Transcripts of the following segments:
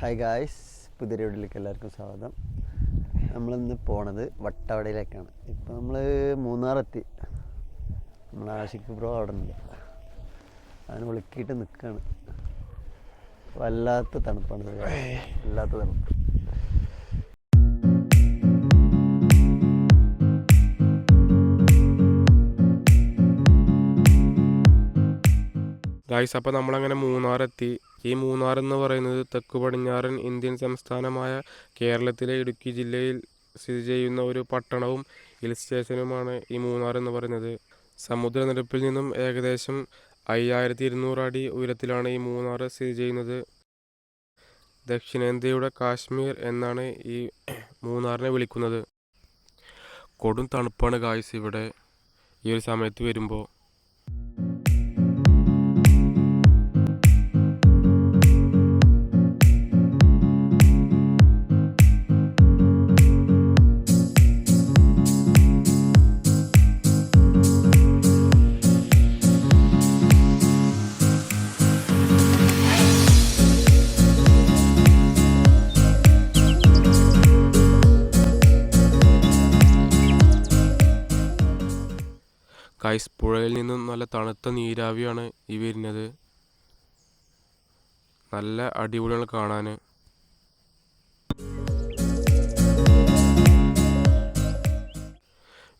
Hi guys പുതിയ വീട്ടിലേക്ക് എല്ലാവർക്കും സ്വാഗതം. നമ്മളിന്ന് പോണത് വട്ടവടയിലേക്കാണ്. ഇപ്പം നമ്മൾ മൂന്നാറെത്തി. നമ്മൾ ആഷിഖ് ബ്രോ അവിടെ ഉണ്ട് അതിന് വിളിക്കിയിട്ട് നിൽക്കുകയാണ് വല്ലാത്ത തണുപ്പാണ്. വല്ലാത്ത തണുപ്പ്. ഗായ്സ് അപ്പോൾ നമ്മളങ്ങനെ മൂന്നാറെത്തി. ഈ മൂന്നാർ എന്ന് പറയുന്നത് തെക്ക് പടിഞ്ഞാറൻ ഇന്ത്യൻ സംസ്ഥാനമായ കേരളത്തിലെ ഇടുക്കി ജില്ലയിൽ സ്ഥിതി ചെയ്യുന്ന ഒരു പട്ടണവും ഹിൽ സ്റ്റേഷനുമാണ് ഈ മൂന്നാർ എന്ന് പറയുന്നത്. സമുദ്രനിരപ്പിൽ നിന്നും ഏകദേശം അയ്യായിരത്തി ഇരുന്നൂറ് അടി ഉയരത്തിലാണ് ഈ മൂന്നാർ സ്ഥിതി ചെയ്യുന്നത്. ദക്ഷിണേന്ത്യയുടെ കാശ്മീർ എന്നാണ് ഈ മൂന്നാറിനെ വിളിക്കുന്നത്. കൊടും തണുപ്പാണ് ഗായ്സ് ഇവിടെ. ഈ ഒരു സമയത്ത് വരുമ്പോൾ കൈസ് പുഴയിൽ നിന്നും നല്ല തണുത്ത നീരാവിയാണ് ഈ വരുന്നത്. നല്ല അടിപൊളിയാണ് കാണാൻ.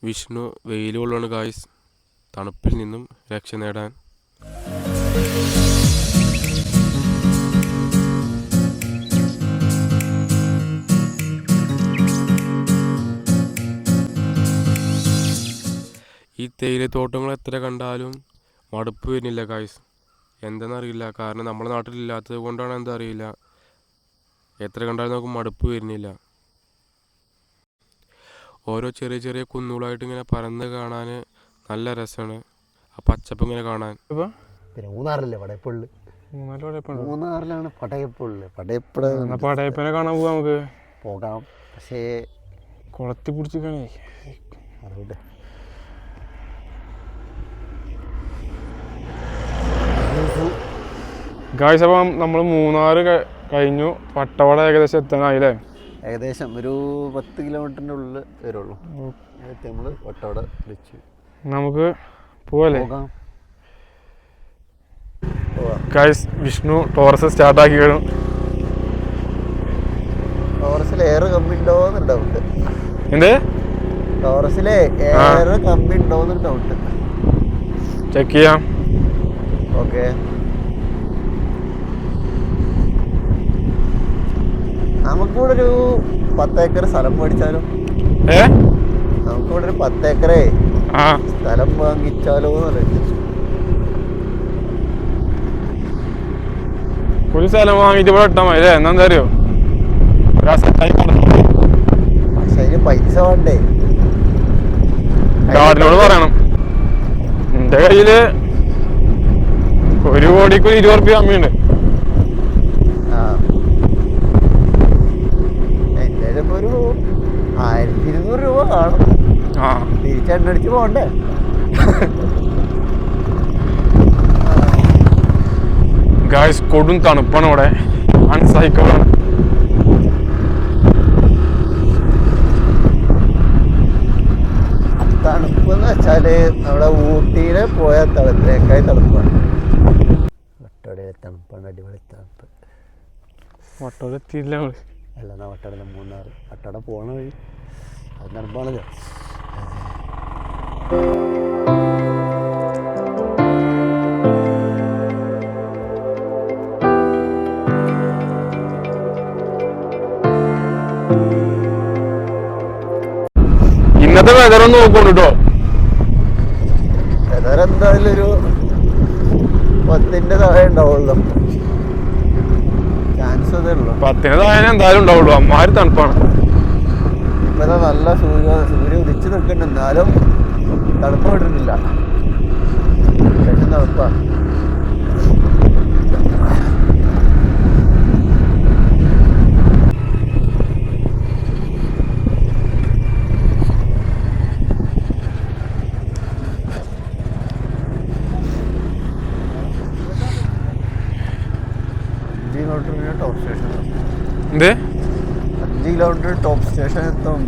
വിഷ്ണു വെയിലുകളാണ് കായ്സ് തണുപ്പിൽ നിന്നും രക്ഷ നേടാൻ. ഈ തേയിലത്തോട്ടങ്ങൾ എത്ര കണ്ടാലും മടുപ്പ് വരുന്നില്ല കായ്സ് എന്താണെന്നറിയില്ല കാരണം നമ്മുടെ നാട്ടിലില്ലാത്തത് കൊണ്ടാണ് എന്താ അറിയില്ല. എത്ര കണ്ടാലും നമുക്ക് മടുപ്പ് വരുന്നില്ല. ഓരോ ചെറിയ ചെറിയ കുന്നുകളായിട്ട് ഇങ്ങനെ പറന്ന് കാണാൻ നല്ല രസമാണ്. ആ പച്ചപ്പ് ഇങ്ങനെ കാണാൻ. പിന്നെ പടയപ്പുള്ളു? മൂന്നാറിലാണ് പടയപ്പുള്ളു. പടയപ്പുഴ പടയപ്പനെ കാണാൻ പോവാ നമുക്ക്. പോകാം. പക്ഷേ കുളത്തി പിടിച്ചിട്ടാണ് അറിയില്ല ഗായ്സ് അപ്പം നമ്മൾ മൂന്നാറ് കഴിഞ്ഞു. പട്ടവട ഏകദേശം എത്താനായില്ലേ ഏകദേശം ഒരു പത്ത് കിലോമീറ്ററിന്റെ ഉള്ളിൽ വരുള്ളൂ. നമ്മൾ വട്ടവട വിളിച്ചു. നമുക്ക് പോവല്ലേ? ഗായ്സ് വിഷ്ണു ടോറസ് സ്റ്റാർട്ട് ആക്കി കഴിഞ്ഞു. ടോറസിൽ എയർ കമ്മി ഉണ്ടോന്ന് ഡൗട്ട് എന്ത്? ടോറസിലെ എയർ കമ്മി ഉണ്ടോന്ന് ഡൗട്ട് ചെക്ക് ചെയ്യാം. ഓക്കെ. നമുക്കിവിടെ ഒരു പത്തേക്കർ സ്ഥലം മേടിച്ചാലോ? ഏ? നമുക്കിവിടെ ഒരു പത്തേക്കറേ ആ. സ്ഥലം വാങ്ങിച്ചാലോ ഒരു സ്ഥലം വാങ്ങിയിട്ട് ഇവിടെ ഇട്ടാൽ മതി എന്താ അറിയോ പക്ഷെ അതിന് പൈസ വേണ്ടേ? ഗാർഡിനോട് പറയണം. എന്റെ കയ്യിൽ ഒരു കോടിക്ക് ഇരുപത് റുപ്യ കമ്മിയുണ്ട് ആ എന്റെ ഇപ്പൊ ഒരു ആയിരത്തി ഇരുന്നൂറ് രൂപ കാണും ആ. തിരിച്ചെണ്ണടിച്ച് പോകണ്ടേ? ഗായ്സ് കൊടും തണുപ്പാണ് ഇവിടെ. അൺസൈക്കബിളാണ് തണുപ്പെന്ന് വെച്ചാൽ നമ്മുടെ ഊട്ടിയിൽ പോയ തണുപ്പിനേക്കായി തണുപ്പാണ്. വട്ടവടയിലെ തണുപ്പാണ് അടിപൊളി തണുപ്പ്. വട്ടോടെ എത്തിയില്ല നമ്മൾ. അല്ല വട്ടടം മൂന്നാർ വട്ടവട പോണ വഴി. അത് തണുപ്പാണല്ലോ ഇന്നത്തെ വെതർ ഒന്ന് നോക്കോണ്ട് കേട്ടോ വെതർ എന്തായാലും ഒരു പത്തിന്റെ താഴെ ഉണ്ടാവുള്ളൂ. ചാൻസ് അതേ ഉള്ളൂ പത്തിന് താഴെ എന്തായാലും ഉണ്ടാവുള്ളൂ. അമ്മാര് തണുപ്പാണ്. ഇപ്പൊ നല്ല സൂര്യ സൂര്യ ഉദിച്ചു നിൽക്കുന്നുണ്ട്. എന്നാലും തണുപ്പ് വിട്ടിട്ടില്ല. അത്യാവശ്യം തണുപ്പാ അഞ്ച് കിലോമീറ്റർ ടോപ്പ് സ്റ്റേഷൻ എന്ത് അഞ്ച് എത്തും.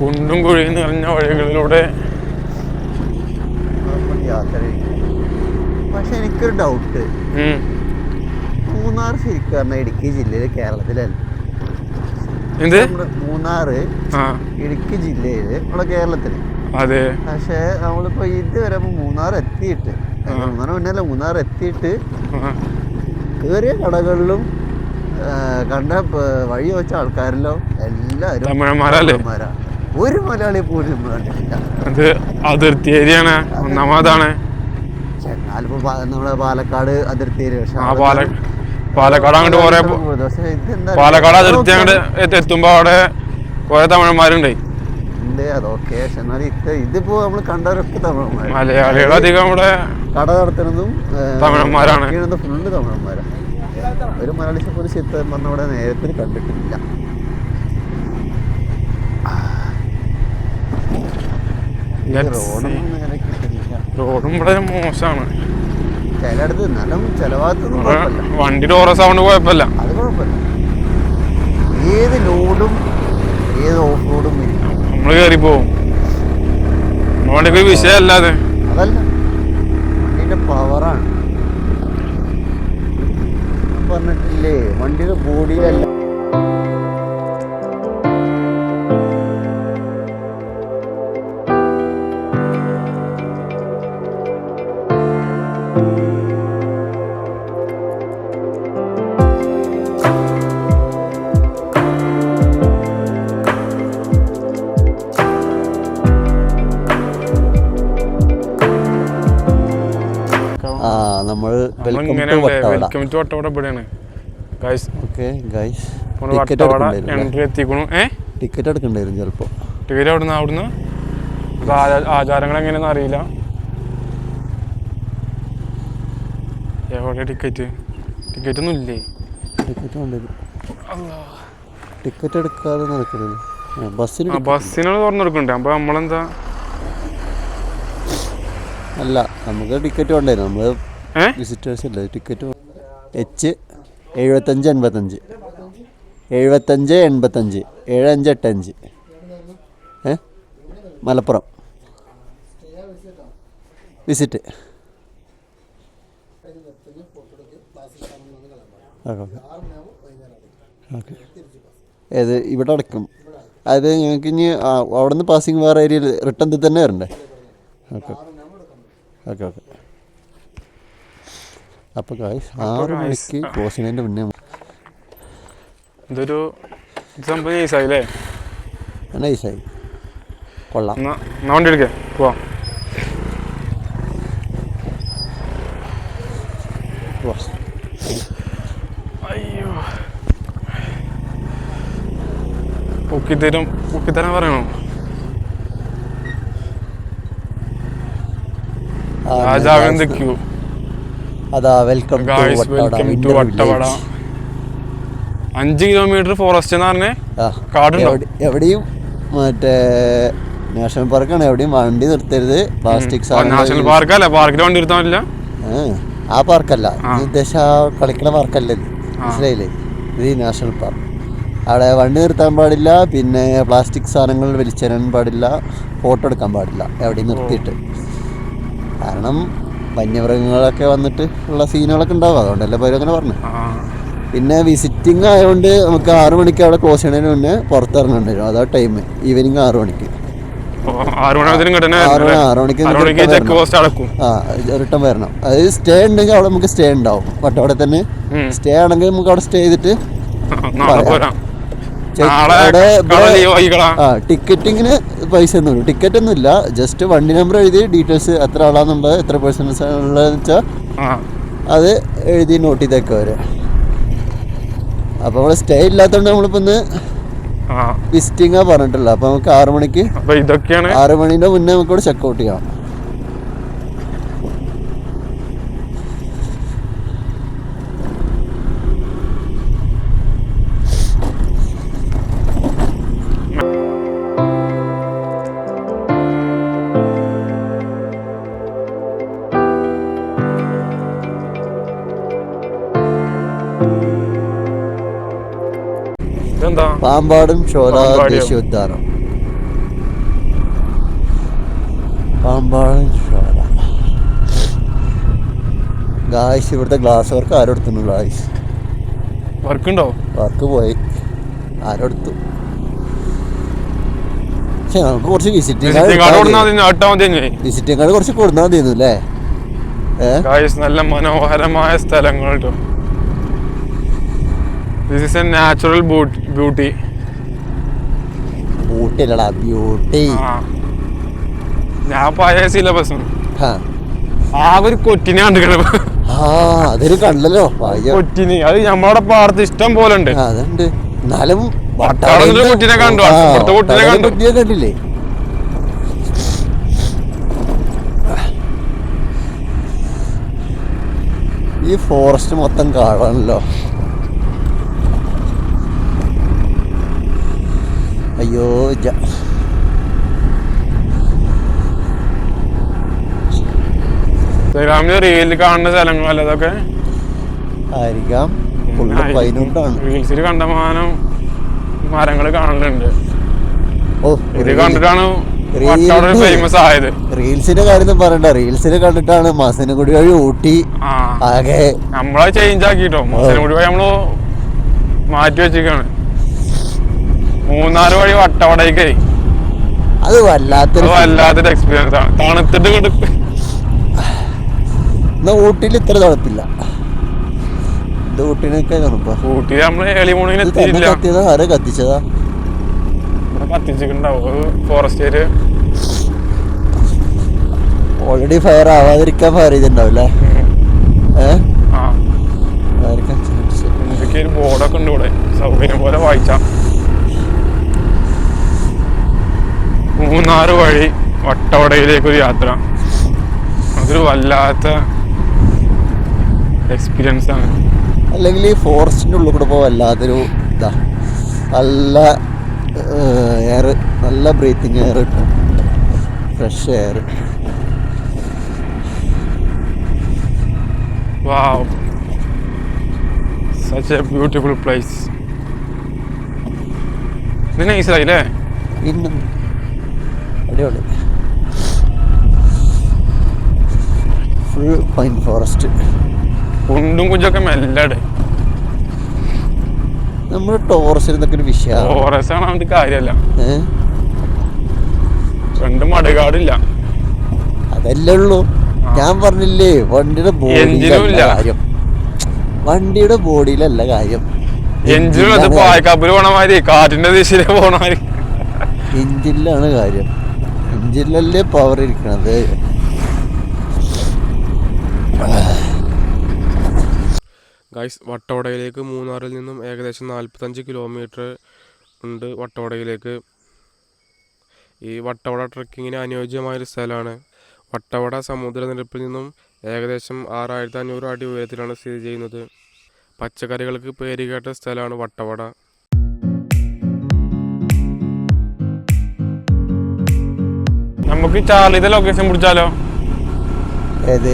കുണ്ടും കുഴിയും നിറഞ്ഞ വഴികളിലൂടെ പക്ഷെ എനിക്കൊരു ഡൗട്ട്. മൂന്നാർ ശരിക്കും പറഞ്ഞാൽ ഇടുക്കി ജില്ലയിൽ കേരളത്തിലല്ല. എന്ത്? മൂന്നാറ് ഇടുക്കി ജില്ലയിൽ നമ്മുടെ കേരളത്തിൽ. അതെ. പക്ഷേ നമ്മളിപ്പോ ഇതുവരെ ഇപ്പൊ മൂന്നാർ എത്തിയിട്ട്. മൂന്നാർ മുന്നല്ല മൂന്നാർ എത്തിയിട്ട് കേറിയ കടകളിലും കണ്ട വഴി വെച്ച ആൾക്കാരിലോ എല്ലാരും തമിഴന്മാരല്ലേ? ഒരു മലയാളി പോലും കണ്ടിട്ടില്ല. അത് അതിർത്തി ഏരിയാണ് ഒന്നാമതാണ്. ചെന്നാലിപ്പോ നമ്മളെ നമ്മുടെ പാലക്കാട് അതിർത്തി ഏരിയ. പക്ഷെ പാലക്കാട് അങ്ങോട്ട് കുറെ പാലക്കാട് അതിർത്തി അങ്ങോട്ട് എത്തുമ്പോ അവിടെ കുറെ തമിഴന്മാരുണ്ട്. ഇതിപ്പോ നമ്മൾ കണ്ടവരൊക്കെ തമിഴന്മാർ മലയാളികൾ അധികം ഇവിടെ കട നടത്തുന്നതും തമിഴന്മാരാണ്. ഫുള്ള് തമിഴന്മാരാണ് ഒരു മലയാളി പോലും ചിത്രം പറഞ്ഞ ഇവിടെ നേരത്തിൽ കണ്ടിട്ടില്ല. റോഡും ഇവിടെ മോശമാണ്. ചിലയിടത്ത് നല്ല ചില ഭാഗത്തൊന്നും കുഴപ്പമില്ല. വണ്ടി ഡോറ സൗണ്ട് കുഴപ്പമില്ല. അത് കുഴപ്പമില്ല. ഏത് ലോഡും ഏത് ഓഫ് റോഡും നമ്മൾ കയറി നമ്മുടെ വണ്ടിക്ക് ഒരു വിഷയമല്ലാതെ അതല്ല. വണ്ടിന്റെ പവറാണ് പറഞ്ഞിട്ടില്ലേ വണ്ടിയുടെ ബോഡിയിലല്ല വട്ടവട ഇവിടെയാണ്. Guys okay guys ticket Vattavada എടുക്കണ്ടായിരുന്നു entry എത്തിക്കണു. ഏ? ടിക്കറ്റ് എടുക്കണ്ടായിരുന്നു ചിലപ്പോൾ ടിക്കറ്റ് അവിടുന്ന്? അവിടുന്ന് ആചാരങ്ങൾ എങ്ങനെയാണെന്ന് അറിയില്ല. എവിടെ ടിക്കറ്റ് ടിക്കറ്റ് ഒന്നും ഇല്ലേ? ടിക്കറ്റ് ടിക്കറ്റ് എടുക്കാതെ നടക്കരുത് ബസ്സിന് ബസ്സിനാണ് തുറന്നെടുക്കണ്ടേ. അപ്പൊ നമ്മളെന്താ? അല്ല നമുക്ക് ടിക്കറ്റ് ഉണ്ടായിരുന്നു നമ്മൾ വിസിറ്റേഴ്സ് അല്ലേ ടിക്കറ്റ് എച്ച് എഴുപത്തഞ്ച് എൺപത്തഞ്ച്. എഴുപത്തഞ്ച് എൺപത്തഞ്ച്. ഏഴ് അഞ്ച്. എട്ട് അഞ്ച് ഏ? മലപ്പുറം. വിസിറ്റ്. ഓക്കെ ഏത്? ഇവിടെ അടക്കും. അതായത് ഞങ്ങൾക്ക് ഇനി അവിടെ നിന്ന് പാസിങ് വേറെ ഏരിയയിൽ റിട്ടേൺ തന്നെ വരണ്ടേ? ഓക്കെ. Okay okay. അപ്പോൾ ഗായ്സ് ആറ് മണിക്ക് ക്ലോസിങ്ങിന്റെ മുന്നേ ഇതൊരു ഇത് സംഭവം നൈസായില്ലേ നൈസായി കൊള്ളാം. വണ്ടി എടുക്കേ. പോവാം. അയ്യോ. പൊക്കിത്തരും പൊക്കിത്തരാൻ പറയണോ? guys, ക്യൂ അതാ welcome to Vattavada. Welcome to Vattavada. അഞ്ച് കിലോമീറ്റർ ഫോറസ്റ്റ് എന്ന് പറഞ്ഞേ. കാട്? എവിടെയും മറ്റേ നാഷണൽ പാർക്കാണ് എവിടെയും വണ്ടി നിർത്തരുത്. പ്ലാസ്റ്റിക് നാഷണൽ പാർക്കല്ല പാർക്കിൽ വണ്ടി പറ്റില്ല ആ പാർക്കല്ല ഉദ്ദേശം കളിക്കണ പാർക്കല്ലേ മനസ്സിലായില്ലേ? ഇത് നാഷണൽ പാർക്ക് അവിടെ വണ്ടി നിർത്താൻ പാടില്ല. പിന്നെ പ്ലാസ്റ്റിക് സാധനങ്ങൾ വലിച്ചെറിയാൻ പാടില്ല. ഫോട്ടോ എടുക്കാൻ പാടില്ല. എവിടെയും നിർത്തിയിട്ട്. കാരണം വന്യമൃഗങ്ങളൊക്കെ വന്നിട്ട് ഉള്ള സീനുകളൊക്കെ ഉണ്ടാവും. അതുകൊണ്ടല്ലേ പേര് അങ്ങനെ പറഞ്ഞു. പിന്നെ വിസിറ്റിംഗ് ആയതുകൊണ്ട് നമുക്ക് ആറു മണിക്ക് അവിടെ ക്ലോസ് ചെയ്യണതിന് മുന്നേ പുറത്തിറങ്ങേണ്ടി വരും. അതാ ടൈം ഈവനിങ് ആറു മണിക്ക്. റിട്ടേൺ വരണം അതായത് സ്റ്റേ ഉണ്ടെങ്കിൽ അവിടെ നമുക്ക് സ്റ്റേ ഉണ്ടാവും. അവിടെ തന്നെ സ്റ്റേ ആണെങ്കിൽ നമുക്ക് അവിടെ സ്റ്റേ ചെയ്തിട്ട് ടിക്കറ്റിങ്ങിന് പൈസ ഒന്നും ടിക്കറ്റ് ഒന്നും ഇല്ല ജസ്റ്റ് വണ്ടി നമ്പർ എഴുതി ഡീറ്റെയിൽസ് എത്ര ആളാന്നുള്ളത് എത്ര പേഴ്സൺസ് ഉള്ളതെന്ന് വെച്ചാൽ അത് എഴുതി നോട്ട് ചെയ്തേക്കുക അവർ അപ്പോൾ അവിടെ സ്റ്റേ ഇല്ലാത്തതുകൊണ്ട് നമ്മളിപ്പോൾ ഇന്ന് വിസിറ്റിംഗാ പറഞ്ഞിട്ടില്ല. അപ്പോൾ നമുക്ക് ആറു മണിക്ക് ഇതൊക്കെയാണ് ആറ് മണീന്റെ മുന്നേ നമുക്ക് ഇവിടെ ചെക്കൗട്ട് ചെയ്യാം. പാമ്പാടും ഷോല ദേശീയ ദേശീയോദ്യാനം പാമ്പാടും ഷോല ഗായ്സ് ഇവിടുത്തെ ഗ്ലാസ് വർക്ക് ആരെടുത്തുന്നു ഗായ്സ് വർക്ക് ഉണ്ടോ വർക്ക് പോയി. ആരെടുത്തു പക്ഷെ നമുക്ക് കുറച്ച് വിസിറ്റിംഗ് വിസിറ്റിംഗ് കാർഡ് കുറച്ച് കൊടുത്താൽ മതിയെന്നു അല്ലേ? നല്ല മനോഹരമായ സ്ഥലങ്ങൾ കേട്ടോ. This is a natural beauty. Beauty. അല്ലടാ ബ്യൂട്ടി ഞാൻ പഴയ സിലബസ്. ആകെ ഒരു കൊറ്റിനെ കണ്ടിക്കണം ആ അതൊരു കണ്ടല്ലോ കൊറ്റിനെ. അത് നമ്മളവിടെ പാടത്ത് ഇഷ്ടം പോലെ ഉണ്ട്. അതുണ്ട്. എന്നാലും കുട്ടിനെ കണ്ടു, കുട്ടിനെ കണ്ടു. കുട്ടീനെ കണ്ടില്ലേ? ഈ ഫോറസ്റ്റ് മൊത്തം കാണാണല്ലോ. അയ്യോ ജ- ഇൻസ്റ്റാഗ്രാമിൽ റീലിൽ കാണുന്ന സ്ഥലങ്ങളല്ല അതൊക്കെ ആയിരിക്കാം. റീൽസിൽ കണ്ടമാനം മരങ്ങൾ കാണലുണ്ട്. ഓ ഇത് കണ്ടിട്ടാണ് ഫേമസ് ആയത്. റീൽസിന്റെ കാര്യം പറയണ്ട. റീൽസിൽ കണ്ടിട്ടാണ് മാസനഗുടി വഴി ഊട്ടി ആകെ നമ്മളെ ചേഞ്ച് ആക്കിട്ടോ. കൂടി വഴി നമ്മൾ മാറ്റി വെച്ചിരിക്കാണ്. മൂന്നാൽ വഴി വട്ടവടയ്ക്കേ അത് വല്ലാത്തൊരു വല്ലാത്തൊരു എക്സ്പീരിയൻസ് ആണ്. തണുത്തിട്ട് കൊടുക്ക എന്നാ ഊട്ടിയിൽ ഇത്ര തണുപ്പില്ല. ഇത് ഊട്ടിനൊക്കെ തണുപ്പാ. ഏളി കത്തിയതാ? ആരെ കത്തിച്ചതാ? കത്തിച്ചിട്ടുണ്ടാവും. ഓൾറെഡി ഫയർ ആവാതിരിക്കാൻ ഫയർ ചെയ്തിട്ടുണ്ടാവില്ലേ? ഏഹ് ആ. ആയിരിക്കാം ചാൻസ്. ബോർഡൊക്കെ ഉണ്ട് ഇവിടെ. സൗകര്യം പോലെ വായിച്ചാ. മൂന്നാറ് വഴി വട്ടവടയിലേക്കൊരു യാത്ര. അതൊരു വല്ലാത്ത എക്സ്പീരിയൻസ് ആണ്. അല്ലെങ്കിൽ ഈ ഫോറസ്റ്റിന്റെ ഉള്ളിൽ കൂടെ പോകാൻ വല്ലാത്തൊരു ഇതാ. നല്ല എയർ നല്ല ബ്രീത്തിങ് എയർ കിട്ടും. Fresh air wow such a beautiful place ഇത് നൈസായില്ലേ പിന്നെ അടിപൊളി ഫുൾ പൈൻ ഫോറസ്റ്റ് കുണ്ടും കുഞ്ചൊക്കെ മെല്ലടെ. നമ്മൾ ടോറസിൽ നിന്നൊക്കെ ഒരു വിഷയം? ഫോറസ്റ്റ് ആണ് അവന്റെ കാര്യമല്ല. രണ്ടും മടുകാടില്ല. അതല്ലേ ഉള്ളൂ. ഞാൻ പറഞ്ഞില്ലേ വണ്ടിയുടെ ബോഡിയിലല്ല കാര്യം. വണ്ടിയുടെ ബോഡിയിലല്ല കാര്യം. എഞ്ചിനും കാറ്റിന്റെ ദിശയിലെ പോണ എഞ്ചിനിലാണ് കാര്യം. എഞ്ചിനിലല്ലേ പവർ ഇരിക്കണത്? ഗൈസ് വട്ടവടയിലേക്ക് മൂന്നാറിൽ നിന്നും ഏകദേശം നാൽപ്പത്തഞ്ച് കിലോമീറ്റർ ഉണ്ട് വട്ടവടയിലേക്ക്. ഈ വട്ടവട ട്രക്കിങ്ങിന് അനുയോജ്യമായൊരു സ്ഥലമാണ്. വട്ടവട സമുദ്രനിരപ്പിൽ നിന്നും ഏകദേശം ആറായിരത്തി അഞ്ഞൂറ് അടി ഉയരത്തിലാണ് സ്ഥിതി ചെയ്യുന്നത്. പച്ചക്കറികൾക്ക് പേരുകേട്ട സ്ഥലമാണ് വട്ടവട. നമുക്ക് ചാർലിത്തെ ലൊക്കേഷൻ പിടിച്ചാലോ? ഏത്?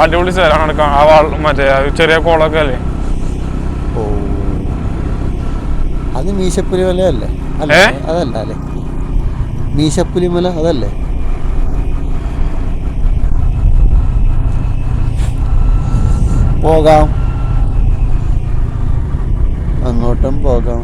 അടിപൊളി സ്ഥലമാണ് എടുക്കാം ആ വാൾ മറ്റേ ചെറിയ കോളൊക്കെ അല്ലേ? ഓ. അത് മീശപ്പുലി മല അല്ലേ? അല്ല? അതല്ല അല്ലേ? മീശപ്പുലി മല അതല്ലേ? പോകാം. അങ്ങോട്ടും പോകാം.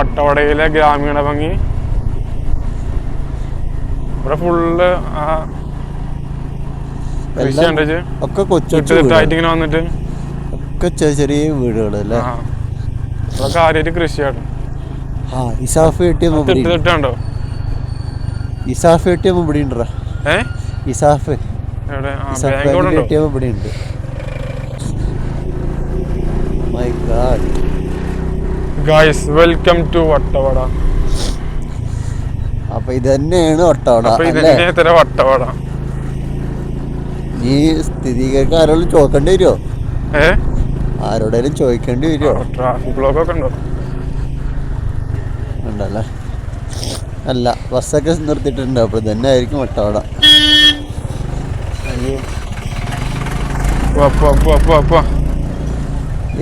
വട്ടവടയിലെ ഗ്രാമീണ ഭംഗി. ഇവിടെ ഫുള്ള് ഒക്കെ കൊച്ചു കൊച്ചു ചുറ്റിട്ടായിട്ട് ഇങ്ങനെ വന്നിട്ട്. ഒക്കെ ചെറിയ ഇവിടെ കാര്യമായിട്ട് കൃഷിയാണ്. ഇസാഫ് കിട്ടിയ ഇസാഫ് കിട്ടിയ ഇവിടെ ഉണ്ടോ? ഇസാഫ്. ഇസാഫ് കിട്ടിയ ഇവിടെ ഉണ്ട്. Guys welcome to Vattavada. അപ്പൊ ഇത് തന്നെയാണ് വട്ടവട അപ്പൊ ഇത് അല്ലേ തന്നെ ഇത്ര വട്ടവട. ഈ സ്ഥിതികൾക്ക് ആരോടും ചോദിക്കേണ്ടി വരുമോ ഏ? ആരോടേലും ചോദിക്കേണ്ടി വരുമോ ട്രാഫിക് ബ്ലോക്ക് ഒക്കെ ഉണ്ടോ? ഉണ്ടല്ലേ? അല്ല ബസ്സൊക്കെ നിർത്തിയിട്ടുണ്ട് അപ്പോൾ തന്നെ ആയിരിക്കും വട്ടവട. പോവാ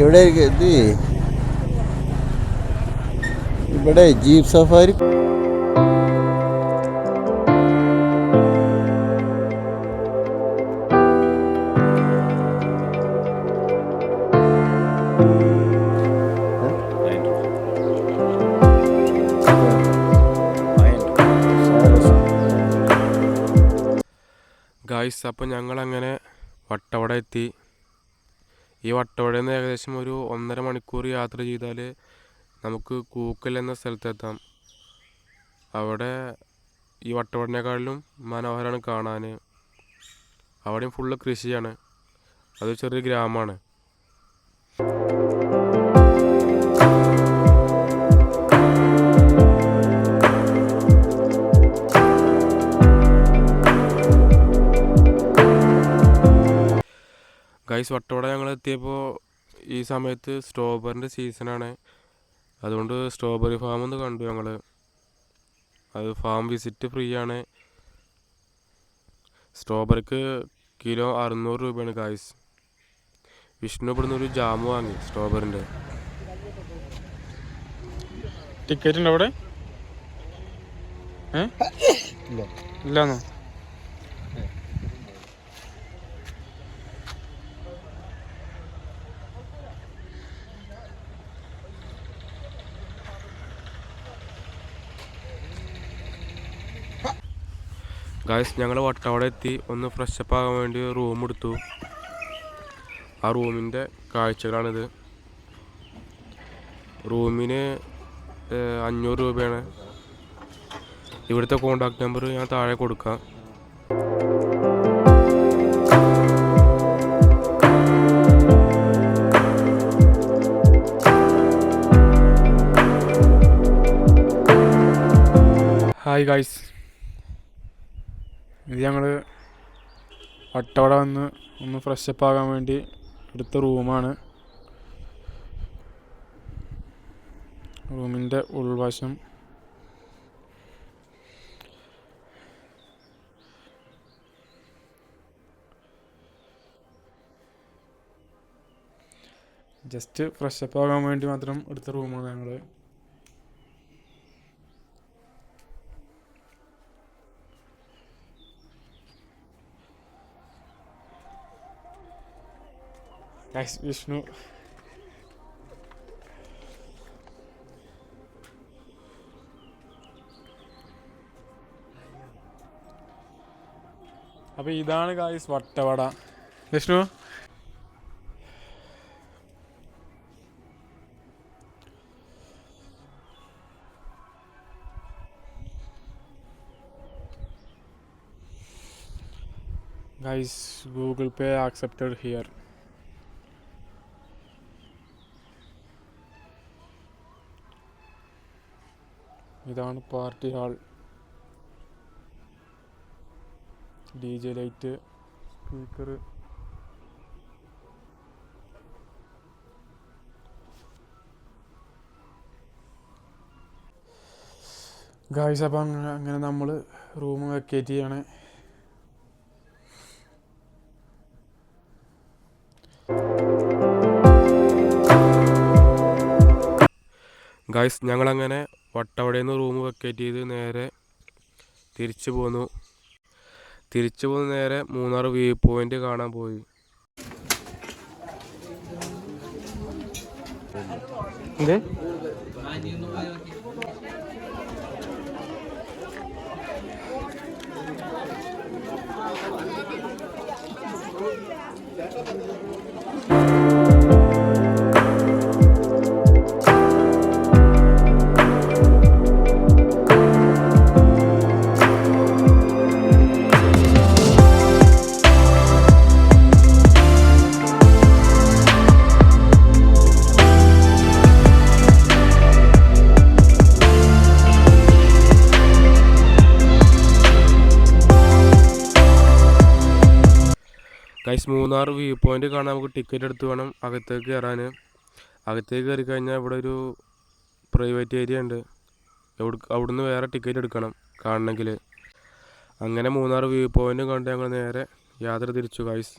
ഇവിടെ ഇത് ഇവിടെ ജീപ്പ് സഫാരി. ഗായ്സ് അപ്പോൾ ഞങ്ങളങ്ങനെ വട്ടവട എത്തി. ഈ വട്ടവടയിൽ നിന്ന് ഏകദേശം ഒരു ഒന്നര മണിക്കൂർ യാത്ര ചെയ്താൽ നമുക്ക് കൂക്കൽ എന്ന സ്ഥലത്തെത്താം. അവിടെ ഈ വട്ടവടനേക്കാളിലും മനോഹരമാണ് കാണാൻ. അവിടെയും ഫുള്ള് കൃഷിയാണ്. അത് ചെറിയ ഗ്രാമമാണ്. ഗൈസ് വട്ടവട ഞങ്ങൾ എത്തിയപ്പോൾ ഈ സമയത്ത് സ്ട്രോബെറിന്റെ സീസണാണ് അതുകൊണ്ട് സ്ട്രോബെറി ഫാം ഒന്ന് കണ്ടു ഞങ്ങൾ അത് ഫാം വിസിറ്റ് ഫ്രീ ആണ്. സ്ട്രോബെറിക്ക് കിലോ അറുന്നൂറ് രൂപയാണ് കായ്സ് വിഷ്ണു ഇവിടുന്ന് ഒരു ജാമു വാങ്ങി സ്ട്രോബെറിന്റെ ടിക്കറ്റ് ഉണ്ടോ അവിടെ? ഇല്ല. ഇല്ലാന്നോ? ഗായ്സ് ഞങ്ങൾ വട്ടവട എത്തി. ഒന്ന് ഫ്രഷപ്പ് ആകാൻ വേണ്ടി റൂം എടുത്തു. ആ റൂമിന്റെ കാഴ്ചകളാണിത്. റൂമിന് അഞ്ഞൂറ് രൂപയാണ്. ഇവിടുത്തെ കോണ്ടാക്ട് നമ്പർ ഞാൻ താഴെ കൊടുക്കാം. ഹായ് ഗായ്സ് ഇത് ഞങ്ങൾ വട്ടവട വന്ന് ഒന്ന് ഫ്രഷപ്പ് ആകാൻ വേണ്ടി എടുത്ത റൂമാണ്. റൂമിന്റെ ഉൾവശം. ജസ്റ്റ് ഫ്രഷപ്പ് ആകാൻ വേണ്ടി മാത്രം എടുത്ത റൂമാണ് ഞങ്ങൾ ഗൈസ് വിഷ്ണു അപ്പോൾ ഇതാണ് guys Vattavada. Vishnu? Guys Google Pay accepted here ഇതാണ് party hall. D J light speaker guys അപ്പം അങ്ങനെ അങ്ങനെ നമ്മൾ റൂം വെക്കേറ്റ് ചെയ്യാണ് ഗായ്സ് ഞങ്ങളങ്ങനെ വട്ടവടയിൽ നിന്ന് റൂം വെക്കേറ്റ് ചെയ്ത് നേരെ തിരിച്ചു പോന്നു തിരിച്ചു പോന്ന് നേരെ മൂന്നാർ വ്യൂ പോയിന്റ് കാണാൻ പോയി Munnar view point കാണാൻ നമുക്ക് ടിക്കറ്റ് എടുത്ത് വേണം അകത്തേക്ക് കയറാൻ. അകത്തേക്ക് കയറി കഴിഞ്ഞാൽ ഇവിടെ ഒരു പ്രൈവറ്റ് ഏരിയ ഉണ്ട്. എവിടെ അവിടുന്ന് വേറെ ടിക്കറ്റ് എടുക്കണം കാണണമെങ്കിൽ അങ്ങനെ മൂന്നാർ വ്യൂ പോയിന്റ് കണ്ട് ഞങ്ങൾ നേരെ യാത്ര തിരിച്ചു ഗൈസ്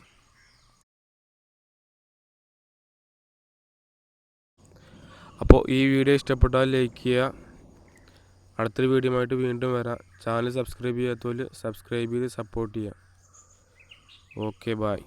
അപ്പോൾ ഈ വീഡിയോ ഇഷ്ടപ്പെട്ടാൽ ലൈക്ക് ചെയ്യുക. അടുത്തൊരു വീഡിയോ ആയിട്ട് വീണ്ടും വരാം. ചാനൽ സബ്സ്ക്രൈബ് ചെയ്യാത്തവർ സബ്സ്ക്രൈബ് ചെയ്ത് സപ്പോർട്ട് ചെയ്യുക. Okay bye